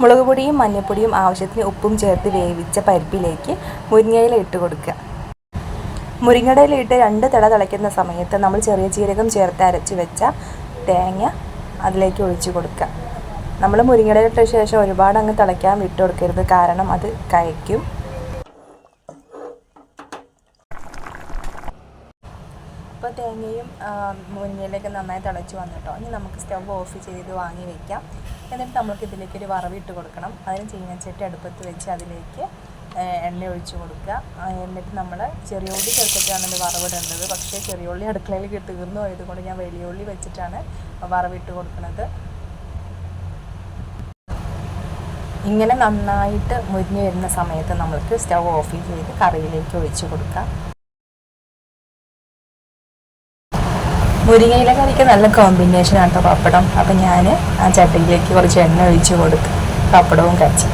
മുളക് പൊടിയും മഞ്ഞൾപ്പൊടിയും ആവശ്യത്തിന് ഉപ്പും ചേർത്ത് വേവിച്ച പരിപ്പിലേക്ക് മുരിങ്ങയില ഇട്ട് കൊടുക്കുക. മുരിങ്ങയില ഇട്ട് രണ്ട് തിള തിളയ്ക്കുന്ന സമയത്ത് നമ്മൾ ചെറിയ ജീരകം ചേർത്ത് അരച്ച് വെച്ച തേങ്ങ അതിലേക്ക് ഒഴിച്ചു കൊടുക്കുക. നമ്മൾ മുരിങ്ങയില ഇട്ട ശേഷം ഒരുപാട് അങ്ങ് തിളയ്ക്കാൻ വിട്ട് കൊടുക്കരുത്. കാരണം അത് കയക്കും ഇപ്പോൾ തേങ്ങയും മുന്നിലേക്ക് നന്നായി തിളച്ച് വന്നിട്ടോ? ഇനി നമുക്ക് സ്റ്റവ് ഓഫ് ചെയ്ത് വാങ്ങി വെക്കാം. എന്നിട്ട് നമുക്ക് ഇതിലേക്ക് ഒരു വറവിട്ട് കൊടുക്കണം. അതിന് ചീനച്ചട്ടി അടുപ്പത്ത് വെച്ച് അതിലേക്ക് എണ്ണ ഒഴിച്ച് കൊടുക്കുക. എന്നിട്ട് നമ്മൾ ചെറിയ ഉള്ളി ചേർത്തിട്ടാണ് ഇത് വറവിടേണ്ടത്. പക്ഷേ ചെറിയ ഉള്ളി അടുക്കളയിൽ തീർന്നു പോയതുകൊണ്ട് ഞാൻ വലിയ ഉള്ളി വെച്ചിട്ടാണ് വറവിട്ട് കൊടുക്കുന്നത്. ഇങ്ങനെ നന്നായിട്ട് മുരിഞ്ഞു വരുന്ന സമയത്ത് നമ്മൾക്ക് സ്റ്റവ് ഓഫ് ചെയ്ത് കറിയിലേക്ക് ഒഴിച്ച് കൊടുക്കാം. മുരിങ്ങയില കറിക്ക് നല്ല കോമ്പിനേഷൻ ആണ് കേട്ടോ പപ്പടം. അപ്പം ഞാൻ ആ ചട്ടിയിലേക്ക് കുറച്ച് എണ്ണ ഒഴിച്ച് കൊടുക്കും പപ്പടവും കച്ചി